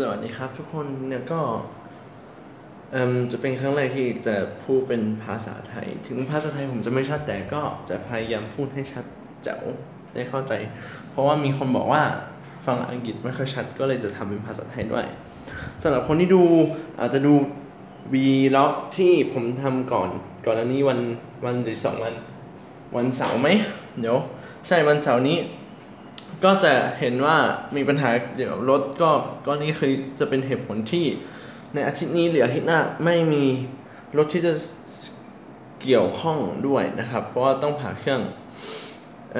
สวัสดีครับทุกคนเนี่ยก็จะเป็นครั้งแรกที่จะพูดเป็นภาษาไทย ถึงภาษาไทยผมจะไม่ชัดแต่ก็จะพยายามพูดให้ชัดแจ๋วได้เข้าใจ เพราะว่ามีคนบอกว่าฟังอังกฤษไม่ค่อยชัดก็เลยจะทำเป็นภาษาไทยด้วยสำหรับคนที่ดูอาจจะดูวีล็อกที่ผมทำก่อน ก่อนหน้านี้วันวันหรือสองวัน วันเสาร์ไหมเดี๋ยวใช่วันเสาร์นี้ ก็จะเห็นว่ามีปัญหาเดี๋ยวรถก็ก็นี่คือจะเป็นเหตุผลที่ในอาทิตย์นี้หรืออาทิตย์หน้าไม่มีรถที่จะเกี่ยวข้องด้วยนะครับ เพราะว่าต้องผ่าเครื่องเอ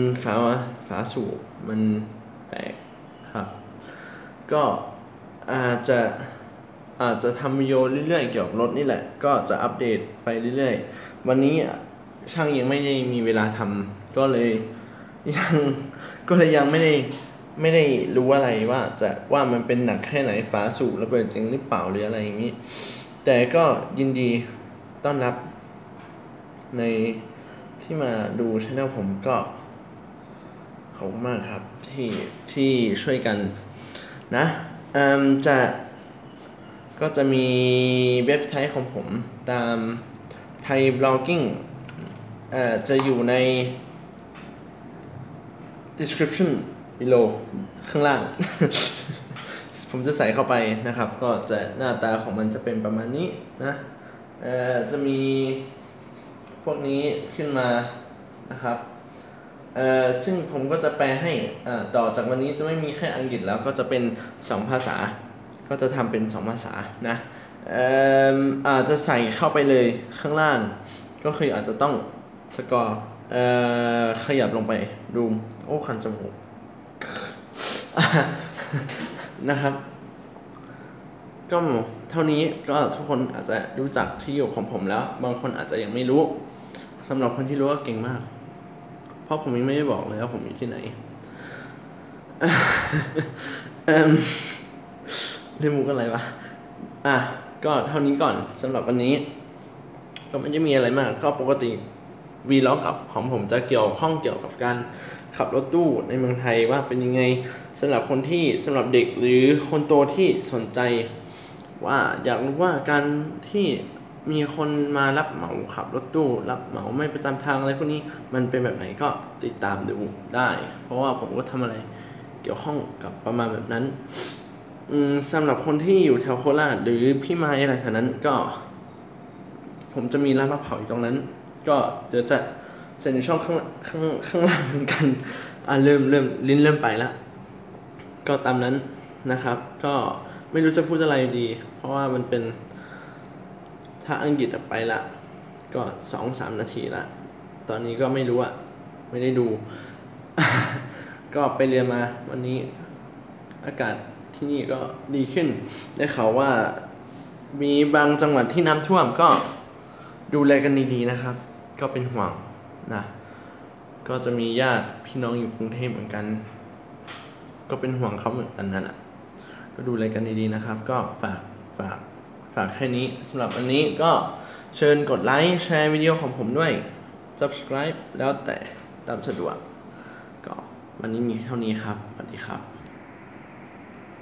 อฝาฝาสูบมันแตกครับ ก็อาจจะอาจจะทำวิดีโอเรื่อยๆเกี่ยวกับรถนี่แหละ ก็จะอัปเดตไปเรื่อยๆ วันนี้ช่างยังไม่ได้มีเวลาทำก็เลย ยังก็เลยยังไม่ได้ไม่ได้รู้อะไรว่าจะว่ามันเป็นหนักแค่ไหนฝาสูบระเบิดจริงหรือเปล่าหรืออะไรอย่างนี้ แต่ก็ยินดีต้อนรับ ในที่มาดูช anel ผมก็ขอบคุณมากครับที่ที่ช่วยกันนะจะก็จะมีเว็บไซต์ของผมตามไทยบล็อกกิ้งอ่อจะอยู่ใน description below ข้างล่าง ผมจะใส่เข้าไปนะครับ ก็จะหน้าตาของมันจะเป็นประมาณนี้นะจะมีพวกนี้ขึ้นมานะครับซึ่งผมก็จะแปลให้ต่อจากวันนี้จะไม่มีแค่อังกฤษแล้วก็จะเป็น 2 ภาษา ก็จะทำเป็น 2 ภาษานะเอ่ออาจจะใส่เข้าไปเลยข้างล่าง ก็คืออาจจะต้องสกอร์ เอ่อขยับลงไปดูโอ้คันจมูกนะครับ ก็เท่านี้ก็ทุกคนอาจจะรู้จักที่อยู่ของผมแล้ว บางคนอาจจะยังไม่รู้สำหรับคนที่รู้ก็เก่งมาก เพราะผมยังไม่ได้บอกเลยว่าผมอยู่ที่ไหนเรื่องมุกอะไรวะ อะ ก็เท่านี้ก่อนสำหรับวันนี้ ก็ไม่ได้มีอะไรมาก ก็ปกติ วีล็อกกับของผมจะเกี่ยวข้องเกี่ยวกับการขับรถตู้ในเมืองไทยว่าเป็นยังไงสำหรับคนที่สำหรับเด็กหรือคนโตที่สนใจ ว่าอยากรู้ว่าการที่มีคนมารับเหมาขับรถตู้รับเหมาไม่ประจำทางอะไรพวกนี้มันเป็นแบบไหนก็ติดตามดูได้ เพราะว่าผมก็ทำอะไรเกี่ยวข้องกับประมาณแบบนั้นสำหรับคนที่อยู่แถวโคราชหรือพี่ไม้อะไรแถวนั้นก็ ผมจะมีร้านมะเผาอยู่ตรงนั้น ก็เดี๋ยวจะใส่ในช่องข้างข้างข้างล่างเหมือนกันอ่าเริ่มเริ่มลิ้นเริ่มไปล้วก็ตามนั้นนะครับ ก็ไม่รู้จะพูดอะไรดี เพราะว่ามันเป็นถ้าอังกฤษไปละก็สองสามนาทีละตอนนี้ก็ไม่รู้อะไม่ได้ดู ก็ไปเรียนมาวันนี้อากาศที่นี่ก็ดีขึ้น ได้ข่าวว่ามีบางจังหวัดที่น้ำท่วมก็ดูแลกันดีๆนะครับ ก็เป็นห่วงนะก็จะมีญาติพี่น้องอยู่กรุงเทพเหมือนกัน ก็เป็นห่วงเขาเหมือนกันนั่นแหละก็ดูแลกันดีๆนะครับ ก็ฝากฝากฝากแค่นี้สำหรับวันนี้ก็เชิญกดไลค์แชร์วิดีโอของผมด้วย subscribe แล้วแต่ตามสะดวก ก็วันนี้มีเท่านี้ครับสวัสดีครับ